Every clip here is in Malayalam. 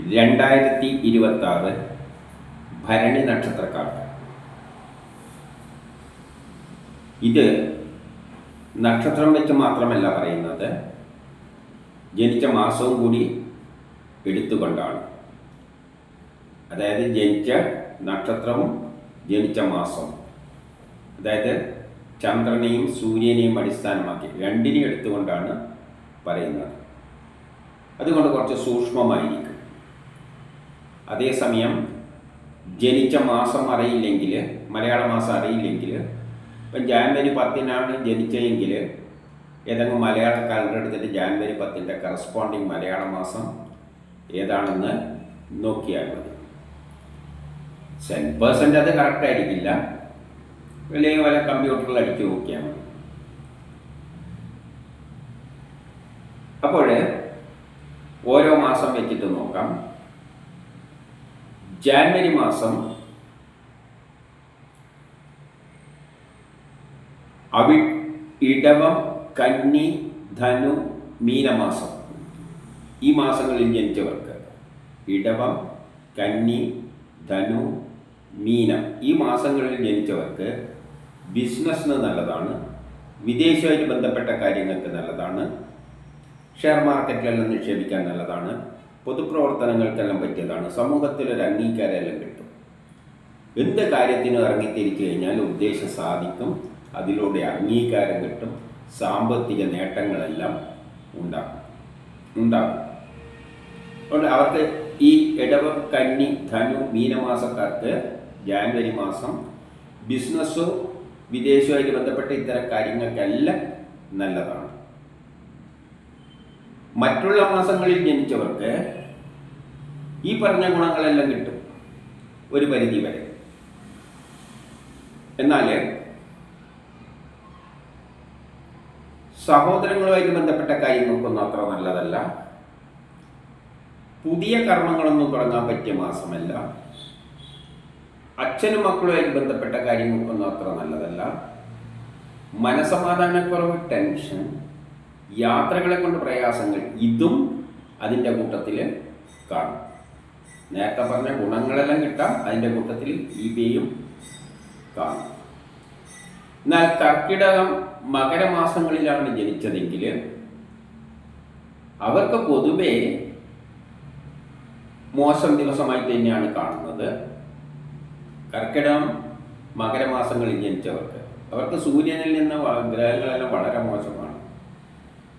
രണ്ടായിരത്തി ഇരുപത്തി ആറ് ഭരണി നക്ഷത്രക്കാർക്ക്. ഇത് നക്ഷത്രം വെച്ച് മാത്രമല്ല പറയുന്നത് ജനിച്ച മാസവും കൂടി എടുത്തുകൊണ്ടാണ്. അതായത് ജനിച്ച നക്ഷത്രവും ജനിച്ച മാസവും. അതായത് ചന്ദ്രനെയും സൂര്യനെയും അടിസ്ഥാനമാക്കി രണ്ടിനെയും എടുത്തുകൊണ്ടാണ് പറയുന്നത്. അതുകൊണ്ട് കുറച്ച് സൂക്ഷ്മമായിരിക്കും അതേസമയം ജനിച്ച മാസം അറിയില്ലെങ്കിൽ മലയാള മാസം അറിയില്ലെങ്കിൽ ഇപ്പം ജാനുവരി പത്തിനാണ് ജനിച്ചതെങ്കിൽ ഏതെങ്കിലും മലയാള കലണ്ടർ എടുത്തിട്ട് ജാനുവരി പത്തിന്റെ കറസ്പോണ്ടിങ് മലയാള മാസം ഏതാണെന്ന് നോക്കിയാൽ മതി. സെൻ പേഴ്സന്റ് അത് കറക്റ്റായിരിക്കില്ല അല്ലെങ്കിൽ വല്ല കമ്പ്യൂട്ടറിൽ അടിച്ചു നോക്കിയാൽ മതി. അപ്പോൾ ഓരോ മാസം വെച്ചിട്ട് നോക്കാം. ജാനുവരി മാസം അവി ഇടവം കന്നി ധനു മീനമാസം. ഈ മാസങ്ങളിൽ ജനിച്ചവർക്ക് ഇടവം കന്നി ധനു മീനം. ഈ മാസങ്ങളിൽ ജനിച്ചവർക്ക് ബിസിനസ്സിന് നല്ലതാണ് വിദേശമായിട്ട് ബന്ധപ്പെട്ട കാര്യങ്ങൾക്ക് നല്ലതാണ് ഷെയർ മാർക്കറ്റിലെല്ലാം നിക്ഷേപിക്കാൻ നല്ലതാണ് പൊതുപ്രവർത്തനങ്ങൾക്കെല്ലാം പറ്റിയതാണ്. സമൂഹത്തിലൊരു അംഗീകാരമെല്ലാം കിട്ടും. എന്ത് കാര്യത്തിനും ഇറങ്ങിത്തിരിച്ചു കഴിഞ്ഞാൽ ഉദ്ദേശം സാധിക്കും. അതിലൂടെ അംഗീകാരം കിട്ടും. സാമ്പത്തിക നേട്ടങ്ങളെല്ലാം ഉണ്ടാകും. ഉണ്ടാകും. അതുകൊണ്ട് അവർക്ക് ഈ ഇടവ കന്നി ധനു മീനമാസക്കാർക്ക് ജാനുവരി മാസം ബിസിനസ്സോ വിദേശവുമായിട്ട് ബന്ധപ്പെട്ട ഇത്തരം കാര്യങ്ങൾക്കെല്ലാം നല്ലതാണ്. മറ്റുള്ള മാസങ്ങളിൽ ജനിച്ചവർക്ക് ഈ പറഞ്ഞ ഗുണങ്ങളെല്ലാം കിട്ടും. ഒരു പരിധി വരെ. എന്നാൽ സഹോദരങ്ങളുമായിട്ട് ബന്ധപ്പെട്ട കാര്യങ്ങൾക്കൊന്നും അത്ര നല്ലതല്ല. പുതിയ കർമ്മങ്ങളൊന്നും തുടങ്ങാൻ പറ്റിയ മാസമല്ല. അച്ഛനും മക്കളുമായിട്ട് ബന്ധപ്പെട്ട കാര്യങ്ങൾക്കൊന്നും അത്ര നല്ലതല്ല. മനസമാധാനക്കുറവ് ടെൻഷൻ യാത്രകളെ കൊണ്ട് പ്രയാസങ്ങൾ ഇതും അതിന്റെ കൂട്ടത്തിൽ കാണും. നേരത്തെ പറഞ്ഞ ഗുണങ്ങളെല്ലാം കിട്ടാം അതിന്റെ കൂട്ടത്തിൽ ഇവയും കാണും. എന്നാൽ കർക്കിടകം മകരമാസങ്ങളിലാണ് ജനിച്ചതെങ്കിൽ അവർക്ക് പൊതുവെ മോശം ദിവസമായി തന്നെയാണ് കാണുന്നത്. കർക്കിടകം മകരമാസങ്ങളിൽ ജനിച്ചവർക്ക്. അവർക്ക് സൂര്യനിൽ നിന്ന് ഗ്രഹങ്ങളെല്ലാം വളരെ മോശമാണ്.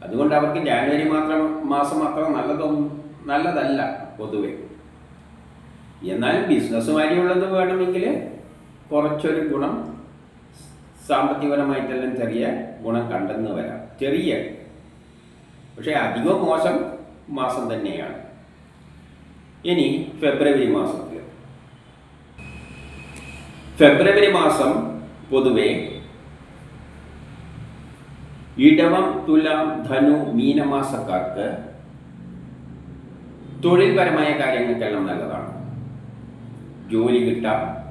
അതുകൊണ്ട് അവർക്ക് ജാനുവരി മാത്രം മാസം അത്ര നല്ലതൊന്നും നല്ലതല്ല പൊതുവെ. എന്നാലും ബിസിനസ്സുമാരിയുള്ളത് വേണമെങ്കിൽ കുറച്ചൊരു ഗുണം സാമ്പത്തികപരമായിട്ടെല്ലാം ചെറിയ ഗുണം കണ്ടെന്ന് വരാം. ചെറിയ. പക്ഷേ അധികം മോശം മാസം തന്നെയാണ്. ഇനി ഫെബ്രുവരി മാസത്തിൽ ഫെബ്രുവരി മാസം പൊതുവെ ഇടവം തുലാം ധനു മീനമാസക്കാർക്ക് തൊഴിൽപരമായ കാര്യങ്ങൾക്കെല്ലാം നല്ലതാണ്. ജോലി കിട്ടാം.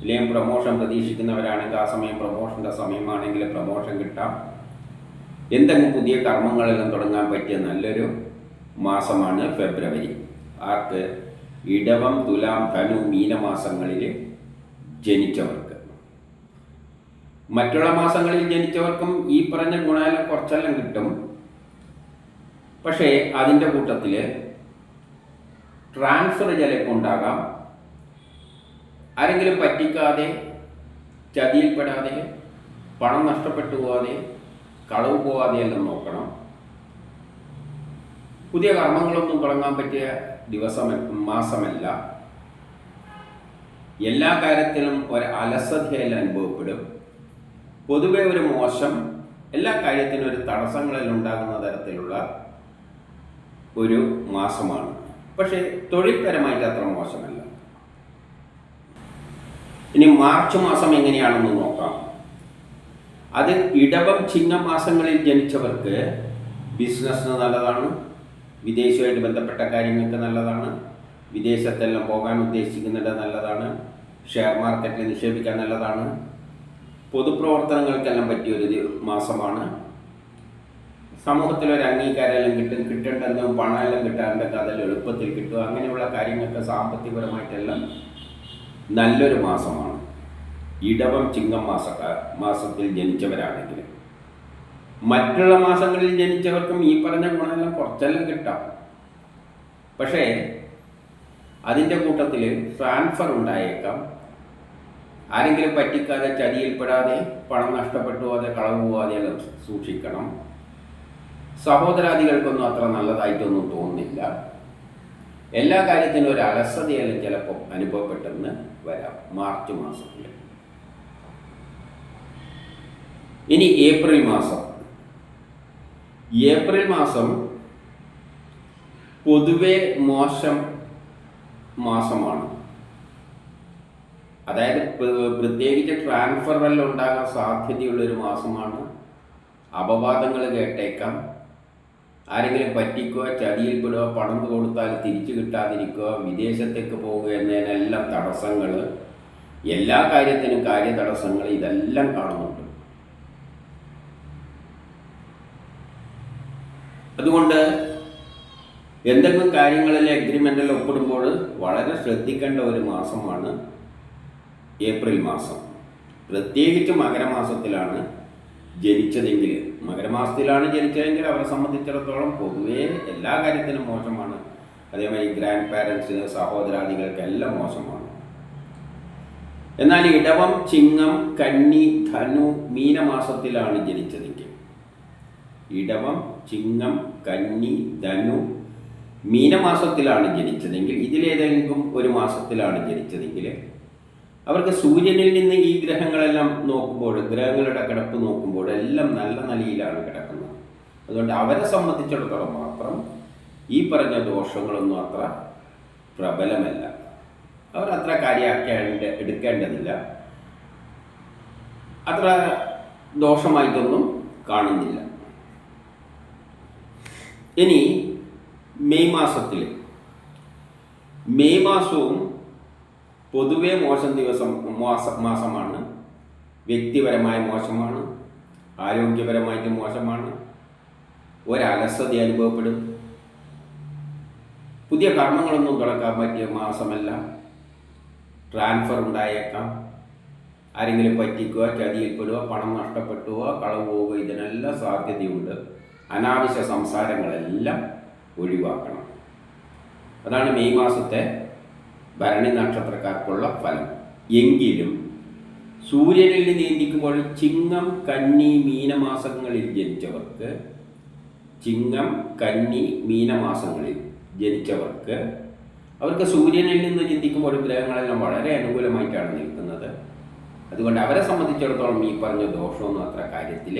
അല്ലെങ്കിൽ പ്രൊമോഷൻ പ്രതീക്ഷിക്കുന്നവരാണെങ്കിൽ ആ സമയം പ്രൊമോഷന്റെ സമയമാണെങ്കിൽ പ്രൊമോഷൻ കിട്ടാം. എന്തെങ്കിലും പുതിയ കർമ്മങ്ങളെല്ലാം തുടങ്ങാൻ പറ്റിയ നല്ലൊരു മാസമാണ് ഫെബ്രുവരി. ആർക്ക്? ഇടവം തുലാം ധനു മീനമാസങ്ങളിൽ ജനിച്ചവർക്ക് മറ്റുള്ള മാസങ്ങളിൽ ജനിച്ചവർക്കും ഈ പറഞ്ഞ ഗുണാലം കുറച്ചെല്ലാം കിട്ടും. പക്ഷേ അതിന്റെ കൂട്ടത്തിൽ ട്രാൻസ്ഫർ ചിലപ്പോൾ ഉണ്ടാകാം. ആരെങ്കിലും പറ്റിക്കാതെ ചതിയിൽപ്പെടാതെ പണം നഷ്ടപ്പെട്ടു പോവാതെ കളവ് പോവാതെ എല്ലാം നോക്കണം. പുതിയ കർമ്മങ്ങളൊന്നും തുടങ്ങാൻ പറ്റിയ ദിവസം മാസമല്ല. എല്ലാ കാര്യത്തിലും ഒരു അലസതയെല്ലാം അനുഭവപ്പെടും. പൊതുവെ ഒരു മോശം എല്ലാ കാര്യത്തിനും ഒരു തടസ്സങ്ങളിൽ ഉണ്ടാകുന്ന തരത്തിലുള്ള ഒരു മാസമാണ്. പക്ഷേ തൊഴിൽപരമായിട്ട് അത്ര മോശമല്ല. ഇനി മാർച്ച് മാസം എങ്ങനെയാണെന്ന് നോക്കാം. അത് ഇടവം ചിങ്ങമാസങ്ങളിൽ ജനിച്ചവർക്ക് ബിസിനസ്സിന് നല്ലതാണ് വിദേശവുമായിട്ട് ബന്ധപ്പെട്ട കാര്യങ്ങൾക്ക് നല്ലതാണ് വിദേശത്തെല്ലാം പോകാൻ ഉദ്ദേശിക്കുന്നുണ്ട് നല്ലതാണ് ഷെയർ മാർക്കറ്റിൽ നിക്ഷേപിക്കാൻ നല്ലതാണ് പൊതുപ്രവർത്തനങ്ങൾക്കെല്ലാം പറ്റിയ ഒരു ദി- മാസമാണ്. സമൂഹത്തിൽ ഒരു അംഗീകാരമെല്ലാം കിട്ടും കിട്ടേണ്ടെന്നും പണമെല്ലാം കിട്ടാണ്ടെങ്കിൽ അതെല്ലാം എളുപ്പത്തിൽ കിട്ടും. അങ്ങനെയുള്ള കാര്യങ്ങൾക്ക് സാമ്പത്തികപരമായിട്ടെല്ലാം നല്ലൊരു മാസമാണ്. ഇടവം ചിങ്ങം മാസക്കാർ മാസത്തിൽ ജനിച്ചവരാണെങ്കിൽ മറ്റുള്ള മാസങ്ങളിൽ ജനിച്ചവർക്കും ഈ പറഞ്ഞ ഗുണമെല്ലാം കുറച്ചെല്ലാം കിട്ടാം. പക്ഷേ അതിന്റെ കൂട്ടത്തിൽ ട്രാൻസ്ഫർ ഉണ്ടായേക്കാം. ആരെങ്കിലും പറ്റിക്കാതെ ചതിയിൽപ്പെടാതെ പണം നഷ്ടപ്പെട്ടു അതെ കളവ് പോവാതെ സൂക്ഷിക്കണം. സഹോദരാദികൾക്കൊന്നും അത്ര നല്ലതായിട്ടൊന്നും തോന്നുന്നില്ല. എല്ലാ കാര്യത്തിനും ഒരു അലസതയെല്ലാം ചിലപ്പോൾ അനുഭവപ്പെട്ടെന്ന് വരാം മാർച്ച് മാസത്തിൽ ഇനി ഏപ്രിൽ മാസം. ഏപ്രിൽ മാസം പൊതുവെ മോശം മാസമാണ്. അതായത് പ്രത്യേകിച്ച് ട്രാൻസ്ഫർ വല്ലതും ഉണ്ടാകാൻ സാധ്യതയുള്ളൊരു മാസമാണ്. അപവാദങ്ങൾ കേട്ടേക്കാം. ആരെങ്കിലും പറ്റിക്കുക ചതിയിൽപ്പെടുക പണം കൊടുത്താൽ തിരിച്ചു കിട്ടാതിരിക്കുക വിദേശത്തേക്ക് പോകുക എന്നതിനെല്ലാം തടസ്സങ്ങൾ. എല്ലാ കാര്യത്തിനും കാര്യതടസ്സങ്ങൾ ഇതെല്ലാം കാണുന്നുണ്ട്. അതുകൊണ്ട് എന്തെങ്കിലും കാര്യങ്ങളിൽ അഗ്രിമെന്റിൽ ഒപ്പിടുമ്പോൾ വളരെ ശ്രദ്ധിക്കേണ്ട ഒരു മാസമാണ്. ഏപ്രിൽ മാസം. പ്രത്യേകിച്ച് മകരമാസത്തിലാണ് ജനിച്ചതെങ്കിൽ മകരമാസത്തിലാണ് ജനിച്ചതെങ്കിൽ അവരെ സംബന്ധിച്ചിടത്തോളം പൊതുവേ എല്ലാ കാര്യത്തിനും മോശമാണ്. അതേമാതിരി ഗ്രാൻഡ് പാരൻസിന് സഹോദരാദികൾക്കെല്ലാം മോശമാണ്. എന്നാൽ ഇടവം ചിങ്ങം കന്നി ധനു മീനമാസത്തിലാണ് ജനിച്ചതെങ്കിൽ ഇടവം ചിങ്ങം കന്നി ധനു മീനമാസത്തിലാണ് ജനിച്ചതെങ്കിൽ ഇതിലേതെങ്കിലും ഒരു മാസത്തിലാണ് ജനിച്ചതെങ്കിൽ അവർക്ക് സൂര്യനിൽ നിന്ന് ഈ ഗ്രഹങ്ങളെല്ലാം നോക്കുമ്പോൾ ഗ്രഹങ്ങളുടെ കിടപ്പ് നോക്കുമ്പോൾ എല്ലാം നല്ല നിലയിലാണ് കിടക്കുന്നത്. അതുകൊണ്ട് അവരെ സംബന്ധിച്ചിടത്തോളം മാത്രം ഈ പറഞ്ഞ ദോഷങ്ങളൊന്നും അത്ര പ്രബലമല്ല. അവരത്ര കാര്യമാക്കേണ്ട എടുക്കേണ്ടതില്ല. അത്ര ദോഷമായിട്ടൊന്നും കാണുന്നില്ല. ഇനി മെയ് മാസത്തിൽ മെയ് മാസവും പൊതുവെ മോശം ദിവസം മാസ മാസമാണ്. വ്യക്തിപരമായി മോശമാണ്. ആരോഗ്യപരമായിട്ട് മോശമാണ്. ഒരലസത അനുഭവപ്പെടും. പുതിയ കർമ്മങ്ങളൊന്നും തുടക്കാൻ പറ്റിയ മാസമല്ല. ട്രാൻസ്ഫർ ഉണ്ടായേക്കാം. ആരെങ്കിലും പറ്റിക്കുക ചതിയിൽപ്പെടുക പണം നഷ്ടപ്പെട്ടുക കളവ് പോവുക ഇതിനെല്ലാം സാധ്യതയുണ്ട്. അനാവശ്യ സംസാരങ്ങളെല്ലാം ഒഴിവാക്കണം. അതാണ് മെയ് മാസത്തെ ഭരണി നക്ഷത്രക്കാർക്കുള്ള ഫലം. എങ്കിലും സൂര്യനിൽ നീന്തിക്കുമ്പോൾ ചിങ്ങം കന്നി മീനമാസങ്ങളിൽ ജനിച്ചവർക്ക് ചിങ്ങം കന്നി മീനമാസങ്ങളിൽ ജനിച്ചവർക്ക് അവർക്ക് സൂര്യനിൽ നിന്ന് ചിന്തിക്കുമ്പോൾ ഗ്രഹങ്ങളെല്ലാം വളരെ അനുകൂലമായിട്ടാണ് നിൽക്കുന്നത്. അതുകൊണ്ട് അവരെ സംബന്ധിച്ചിടത്തോളം ഈ പറഞ്ഞ ദോഷമൊന്നും അത്ര കാര്യത്തിൽ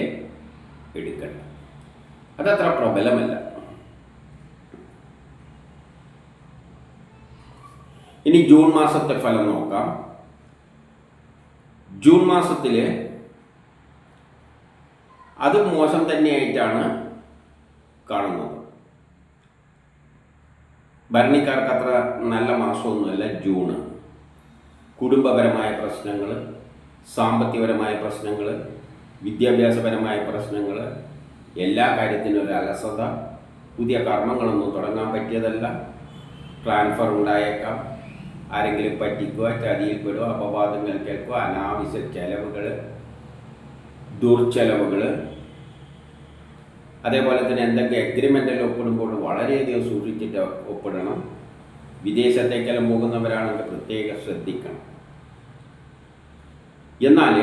എടുക്കണ്ട. അതത്ര പ്രബലമല്ല. ഇനി ജൂൺ മാസത്തെ ഫലം നോക്കാം. ജൂൺ മാസത്തിൽ അത് മോശം തന്നെയായിട്ടാണ് കാണുന്നത്. ഭരണിക്കാർക്ക് അത്ര നല്ല മാസമൊന്നുമല്ല ജൂണ്. കുടുംബപരമായ പ്രശ്നങ്ങൾ സാമ്പത്തികപരമായ പ്രശ്നങ്ങൾ വിദ്യാഭ്യാസപരമായ പ്രശ്നങ്ങൾ എല്ലാ കാര്യത്തിനും ഒരു അലസത പുതിയ കർമ്മങ്ങളൊന്നും തുടങ്ങാൻ പറ്റിയതല്ല. ട്രാൻസ്ഫർ ഉണ്ടായേക്കാം. ആരെങ്കിലും പറ്റിക്കുക ചതിയിൽപ്പെടുക അപവാദങ്ങൾ കേൾക്കുക അനാവശ്യ ചെലവുകൾ ദുർച്ചെലവുകൾ അതേപോലെ തന്നെ എന്തൊക്കെ അഗ്രിമെന്റിൽ ഒപ്പിടുമ്പോൾ വളരെയധികം സൂക്ഷിച്ചിട്ട് ഒപ്പിടണം. വിദേശത്തേക്കെല്ലാം പോകുന്നവരാണെങ്കിൽ പ്രത്യേകം ശ്രദ്ധിക്കണം. എന്നാൽ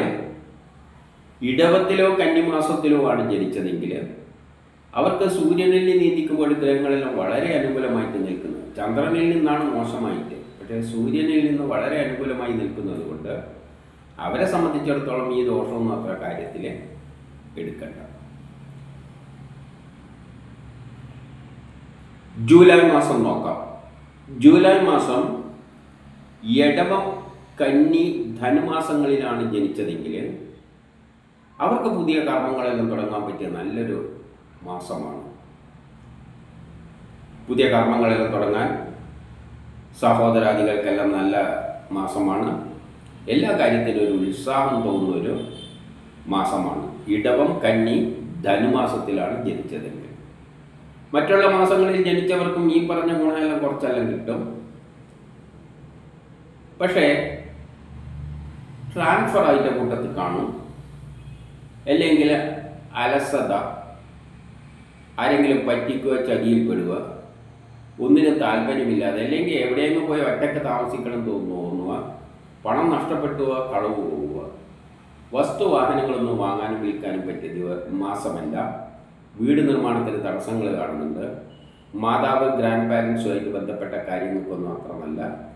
ഇടവത്തിലോ കന്നിമാസത്തിലോ ആണ് ജനിച്ചതെങ്കിൽ അവർക്ക് സൂര്യനിൽ നീന്തിക്കുമ്പോൾ ഗ്രഹങ്ങളെല്ലാം വളരെ അനുകൂലമായിട്ട് നിൽക്കുന്നത്. ചന്ദ്രനിൽ നിന്നാണ് മോശമായിട്ട് പക്ഷേ സൂര്യനിൽ നിന്ന് വളരെ അനുകൂലമായി നിൽക്കുന്നത് കൊണ്ട് അവരെ സംബന്ധിച്ചിടത്തോളം ഈ ദോഷമൊന്നും അത്ര കാര്യത്തിൽ എടുക്കണ്ട. ജൂലൈ മാസം നോക്കാം. ജൂലൈ മാസം എടവം കന്നി ധനുമാസങ്ങളിലാണ് ജനിച്ചതെങ്കിൽ അവർക്ക് പുതിയ കർമ്മങ്ങളെല്ലാം തുടങ്ങാൻ പറ്റിയ നല്ലൊരു മാസമാണ്. പുതിയ കർമ്മങ്ങളെല്ലാം തുടങ്ങാൻ സഹോദരാദികൾക്കെല്ലാം നല്ല മാസമാണ്. എല്ലാ കാര്യത്തിലും ഒരു ഉത്സാഹം തോന്നുന്ന ഒരു മാസമാണ്. ഇടവം കന്നി ധനുമാസത്തിലാണ് ജനിച്ചതെങ്കിൽ. മറ്റുള്ള മാസങ്ങളിൽ ജനിച്ചവർക്കും ഈ പറഞ്ഞ ഗുണമെല്ലാം കുറച്ചെല്ലാം കിട്ടും. പക്ഷേ ട്രാൻസ്ഫർ ആയിട്ട് കൂട്ടത്തിൽ കാണും. അല്ലെങ്കിൽ അലസത ആരെങ്കിലും പറ്റിക്കുക ചതിയിൽപ്പെടുക ഒന്നിനും താല്പര്യമില്ലാതെ അല്ലെങ്കിൽ എവിടെയെങ്കിലും പോയി ഒറ്റയ്ക്ക് താമസിക്കണം തോന്നുക. പണം നഷ്ടപ്പെട്ടുക കളവ് പോവുക വസ്തു വാഹനങ്ങളൊന്നും വാങ്ങാനും വിൽക്കാനും പറ്റിയ മാസമല്ല. വീട് നിർമ്മാണത്തിന് തടസ്സങ്ങൾ കാണുന്നുണ്ട്. മാതാവ് ഗ്രാൻഡ് പാരൻസുമായിട്ട് ബന്ധപ്പെട്ട കാര്യങ്ങൾക്കൊന്നും മാത്രമല്ല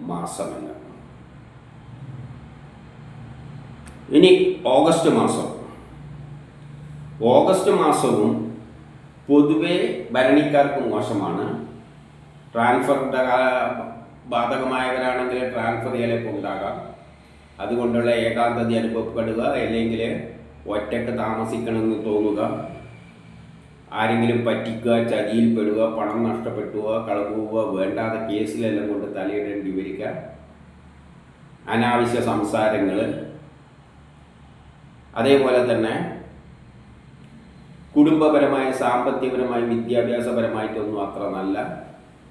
മാസമല്ല. ഇനി ഓഗസ്റ്റ് മാസം. ഓഗസ്റ്റ് മാസവും പൊതുവെ ഭരണിക്കാർക്ക് മോശമാണ്. ട്രാൻസ്ഫറിന്റെ ബാധകമായവരാണെങ്കിൽ ട്രാൻസ്ഫർ ചിലപ്പോൾ ഉണ്ടാകാം. അതുകൊണ്ടുള്ള ഏകാന്തത അനുഭവപ്പെടുക അല്ലെങ്കിൽ ഒറ്റയ്ക്ക് താമസിക്കണമെന്ന് തോന്നുക ആരെങ്കിലും പറ്റിക്കുക ചതിയിൽപ്പെടുക പണം നഷ്ടപ്പെട്ടുക കളകുക വേണ്ടാത്ത കേസിലെല്ലാം കൊണ്ട് തലയിടേണ്ടി വരിക അനാവശ്യ സംസാരങ്ങൾ അതേപോലെ തന്നെ കുടുംബപരമായ സാമ്പത്തികപരമായ വിദ്യാഭ്യാസപരമായിട്ടൊന്നും അത്ര നല്ല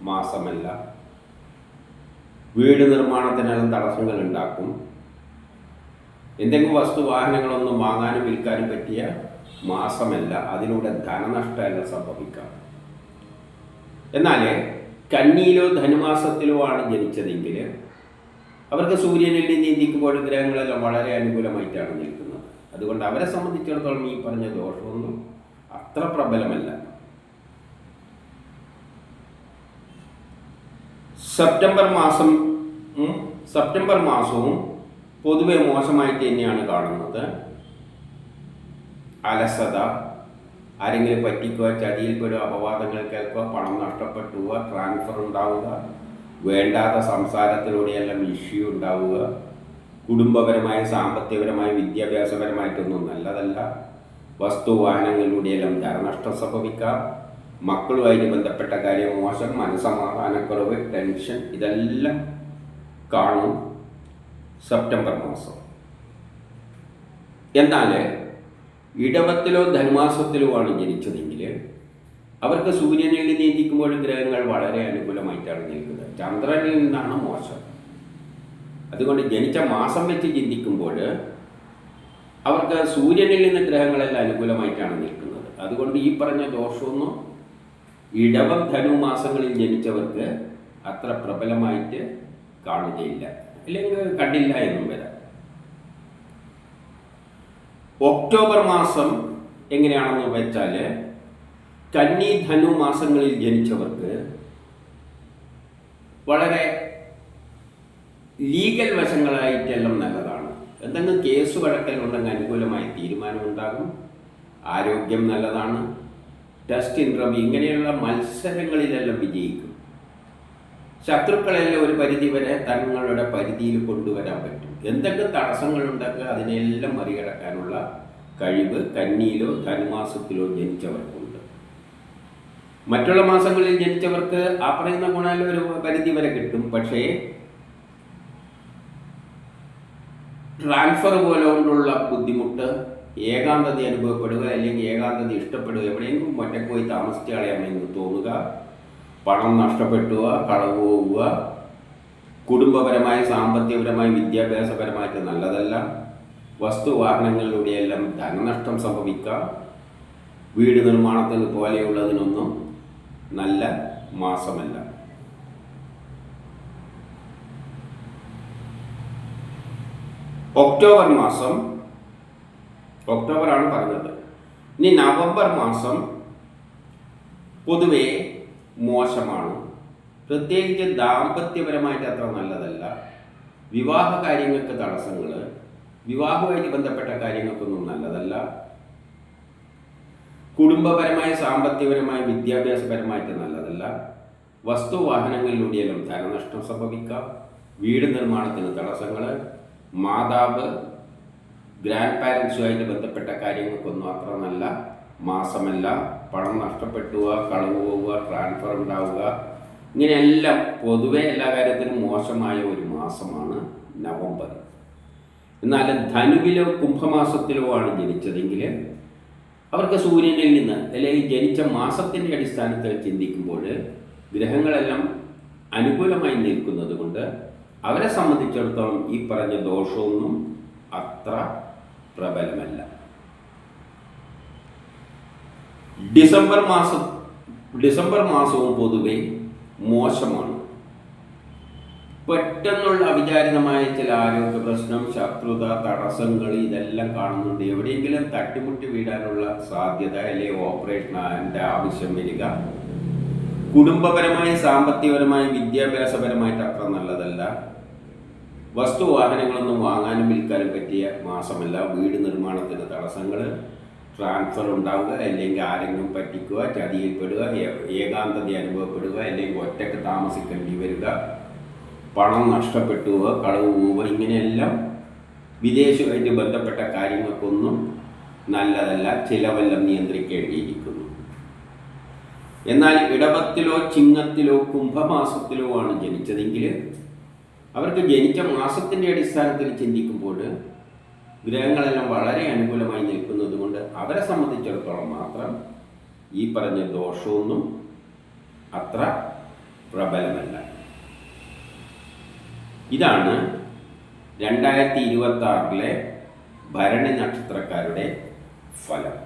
മാസമല്ല. വീട് നിർമ്മാണത്തിനെല്ലാം തടസ്സങ്ങൾ ഉണ്ടാക്കും. എന്തെങ്കിലും വസ്തു വാഹനങ്ങളൊന്നും വാങ്ങാനും വിൽക്കാനും പറ്റിയ മാസമല്ല. അതിലൂടെ ധനനഷ്ടങ്ങൾ സംഭവിക്കാം. എന്നാൽ കന്നിയിലോ ധനുമാസത്തിലോ ആണ് ജനിച്ചതെങ്കിൽ അവർക്ക് സൂര്യനിൽ നീന്തിക്കുമ്പോൾ ഗ്രഹങ്ങളെല്ലാം വളരെ അനുകൂലമായിട്ടാണ് നിൽക്കുന്നത്. അതുകൊണ്ട് അവരെ സംബന്ധിച്ചിടത്തോളം ഈ പറഞ്ഞ ദോഷമൊന്നും അത്ര പ്രബലമല്ല. സെപ്റ്റംബർ മാസം സെപ്റ്റംബർ മാസവും പൊതുവെ മോശമായിട്ട് തന്നെയാണ് കാണുന്നത്. അലസത ആരെങ്കിലും പറ്റിക്കുക ചതിയിൽപ്പെടുക അപവാദങ്ങൾ കേൾക്കുക പണം നഷ്ടപ്പെട്ടുക ട്രാൻസ്ഫർ ഉണ്ടാവുക വേണ്ടാത്ത സംസാരത്തിലൂടെയെല്ലാം ഇഷ്യൂ ഉണ്ടാവുക കുടുംബപരമായ സാമ്പത്തികപരമായ വിദ്യാഭ്യാസപരമായിട്ടൊന്നും നല്ലതല്ല. വസ്തു വാഹനങ്ങളിലൂടെയെല്ലാം ധനനഷ്ടം സംഭവിക്കാം. മക്കളുമായിട്ട് ബന്ധപ്പെട്ട കാര്യം മോശം മനസമാധാനക്കുറവ് ടെൻഷൻ ഇതെല്ലാം കാണും സെപ്റ്റംബർ മാസം. എന്നാൽ ഇടവത്തിലോ ധനുമാസത്തിലോ ആണ് ജനിച്ചതെങ്കിൽ അവർക്ക് സൂര്യനിൽ നീന്തിക്കുമ്പോൾ ഗ്രഹങ്ങൾ വളരെ അനുകൂലമായിട്ടാണ് നിൽക്കുന്നത്. ചന്ദ്രനിൽ നിന്നാണ് മോശം. അതുകൊണ്ട് ജനിച്ച മാസം വെച്ച് ചിന്തിക്കുമ്പോൾ അവർക്ക് സൂര്യനിൽ നിന്ന് ഗ്രഹങ്ങളെല്ലാം അനുകൂലമായിട്ടാണ് നിൽക്കുന്നത്. അതുകൊണ്ട് ഈ പറഞ്ഞ ദോഷമൊന്നും ഇടവം ധനു മാസങ്ങളിൽ ജനിച്ചവർക്ക് അത്ര പ്രബലമായിട്ട് കാണുകയില്ല. അല്ലെങ്കിൽ കണ്ടില്ല എന്നും വരാം. ഒക്ടോബർ മാസം എങ്ങനെയാണെന്ന് വെച്ചാൽ കന്നി ധനു മാസങ്ങളിൽ ജനിച്ചവർക്ക് വളരെ ലീഗൽ വശങ്ങളായിട്ടെല്ലാം നല്ലതാണ്. എന്തെങ്കിലും കേസ് വഴക്കലുണ്ടെങ്കിൽ അനുകൂലമായ തീരുമാനമുണ്ടാകും. ആരോഗ്യം നല്ലതാണ്. ടെസ്റ്റ് ഇൻട്രവ്യൂ ഇങ്ങനെയുള്ള മത്സരങ്ങളിലെല്ലാം വിജയിക്കും. ശത്രുക്കളെല്ലാം ഒരു പരിധി വരെ തങ്ങളുടെ പരിധിയിൽ കൊണ്ടുവരാൻ പറ്റും. എന്തൊക്കെ തടസ്സങ്ങളുണ്ടെങ്കിൽ അതിനെല്ലാം മറികടക്കാനുള്ള കഴിവ് കന്നിയിലോ ധനുമാസത്തിലോ ജനിച്ചവർക്കുണ്ട്. മറ്റുള്ള മാസങ്ങളിൽ ജനിച്ചവർക്ക് ആ പറയുന്ന ഗുണമെല്ലാം ഒരു പരിധി വരെ കിട്ടും. പക്ഷേ ട്രാൻസ്ഫർ പോലെ കൊണ്ടുള്ള ബുദ്ധിമുട്ട് ഏകാന്തത അനുഭവപ്പെടുക അല്ലെങ്കിൽ ഏകാന്തത ഇഷ്ടപ്പെടുക എവിടെയെങ്കിലും ഒറ്റയ്ക്ക് പോയി താമസിച്ച് കളയാമെന്ന് തോന്നുക. പണം നഷ്ടപ്പെട്ടുക കളവ് പോവുക കുടുംബപരമായ സാമ്പത്തികപരമായ വിദ്യാഭ്യാസപരമായിട്ട് നല്ലതല്ല. വസ്തു വാഹനങ്ങളിലൂടെയെല്ലാം ധനനഷ്ടം സംഭവിക്കാം. വീട് നിർമ്മാണത്തിന് പോലെയുള്ളതിനൊന്നും നല്ല മാസമല്ല. ഒക്ടോബർ മാസം ഒക്ടോബറാണ് പറഞ്ഞത്. ഇനി നവംബർ മാസം പൊതുവേ മോശമാണ്. പ്രത്യേകിച്ച് ദാമ്പത്യപരമായിട്ട് അത്ര നല്ലതല്ല. വിവാഹ കാര്യങ്ങൾക്ക് തടസ്സങ്ങൾ വിവാഹവുമായിട്ട് ബന്ധപ്പെട്ട കാര്യങ്ങൾക്കൊന്നും നല്ലതല്ല. കുടുംബപരമായ സാമ്പത്തികപരമായ വിദ്യാഭ്യാസപരമായിട്ട് നല്ലതല്ല. വസ്തു വാഹനങ്ങളിലൂടെയെല്ലാം ധനനഷ്ടം സംഭവിക്കാം. വീട് നിർമ്മാണത്തിന് തടസ്സങ്ങൾ മാതാവ് ഗ്രാൻഡ് പാരൻസുമായിട്ട് ബന്ധപ്പെട്ട കാര്യങ്ങൾക്കൊന്നും അത്ര നല്ല മാസമല്ല. പണം നഷ്ടപ്പെട്ടുക കളവ് പോവുക ട്രാൻസ്ഫർ ഉണ്ടാവുക. ഇങ്ങനെയെല്ലാം പൊതുവെ എല്ലാ കാര്യത്തിനും മോശമായ ഒരു മാസമാണ് നവംബർ. എന്നാൽ ധനുവിലോ കുംഭമാസത്തിലോ ആണ് ജനിച്ചതെങ്കിൽ അവർക്ക് സൂര്യനിൽ നിന്ന് അല്ലെങ്കിൽ ജനിച്ച മാസത്തിന്റെ അടിസ്ഥാനത്തിൽ ചിന്തിക്കുമ്പോൾ ഗ്രഹങ്ങളെല്ലാം അനുകൂലമായി നിൽക്കുന്നത് കൊണ്ട് അവരെ സംബന്ധിച്ചിടത്തോളം ഈ പറഞ്ഞ ദോഷമൊന്നും അത്ര പ്രബലമല്ല. ഡിസംബർ മാസം ഡിസംബർ മാസവും പൊതുവെ മോശമാണ്. പെട്ടെന്നുള്ള അവിചാരിതമായ ചില ആരോഗ്യ പ്രശ്നം ശത്രുത തടസ്സങ്ങൾ ഇതെല്ലാം കാണുന്നുണ്ട്. എവിടെയെങ്കിലും തട്ടിമുട്ടി വീടാനുള്ള സാധ്യത അല്ലെങ്കിൽ ഓപ്പറേഷന്റെ ആവശ്യം വരിക? കുടുംബപരമായി സാമ്പത്തികപരമായി വിദ്യാഭ്യാസപരമായിട്ട് അത്ര നല്ലതല്ല. വസ്തു വാഹനങ്ങളൊന്നും വാങ്ങാനും വിൽക്കാനും പറ്റിയ മാസമല്ല. വീട് നിർമ്മാണത്തിന് തടസ്സങ്ങൾ ട്രാൻസ്ഫർ ഉണ്ടാവുക അല്ലെങ്കിൽ ആരെങ്കിലും പറ്റിക്കുക ചതിയിൽപ്പെടുക ഏകാന്തത അനുഭവപ്പെടുക അല്ലെങ്കിൽ ഒറ്റയ്ക്ക് താമസിക്കേണ്ടി വരിക പണം നഷ്ടപ്പെട്ടു കളവ് പോവുക ഇങ്ങനെയെല്ലാം വിദേശമായിട്ട് ബന്ധപ്പെട്ട കാര്യങ്ങൾക്കൊന്നും നല്ലതല്ല. ചിലവെല്ലാം നിയന്ത്രിക്കേണ്ടിയിരിക്കുന്നു. എന്നാൽ ഇടവത്തിലോ ചിങ്ങത്തിലോ കുംഭമാസത്തിലോ ആണ് ജനിച്ചതെങ്കിൽ അവർക്ക് ജനിച്ച മാസത്തിന്റെ അടിസ്ഥാനത്തിൽ ചിന്തിക്കുമ്പോൾ ഗ്രഹങ്ങളെല്ലാം വളരെ അനുകൂലമായി നിൽക്കുന്നത് കൊണ്ട് അവരെ സംബന്ധിച്ചിടത്തോളം മാത്രം ഈ പറഞ്ഞ ദോഷമൊന്നും അത്ര പ്രബലമല്ല. ഇതാണ് രണ്ടായിരത്തി ഇരുപത്തി ആറിലെ ഭരണി നക്ഷത്രക്കാരുടെ ഫലം.